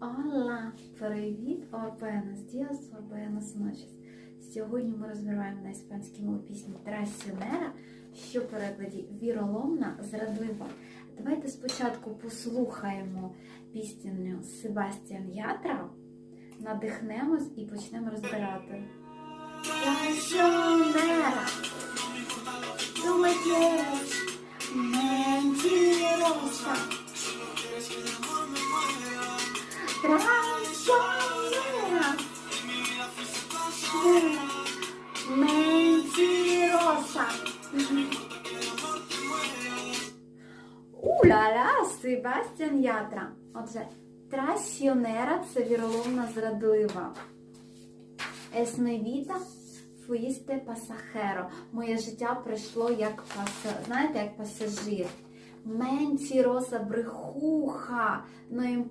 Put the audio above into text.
Ола! Привіт, Орбенес Діас, Орбенес Ночес. Сьогодні ми розбираємо на іспанській мові пісню Трасіонера, що в перекладі віроломна, зрадлива. Давайте спочатку послухаємо пісню Себастьян Ятра, надихнемось і почнемо розбирати. Трасіонера, tú Traicionera. Mentirosa. Уля-ля, Себастьян Ятра. Отже, трасіонера це віроломна зрадлива. Есневіта фуїсте пасахеро. Моє життя пройшло як паса... знаєте, як пасажир. Менціроса брехуха. Ну,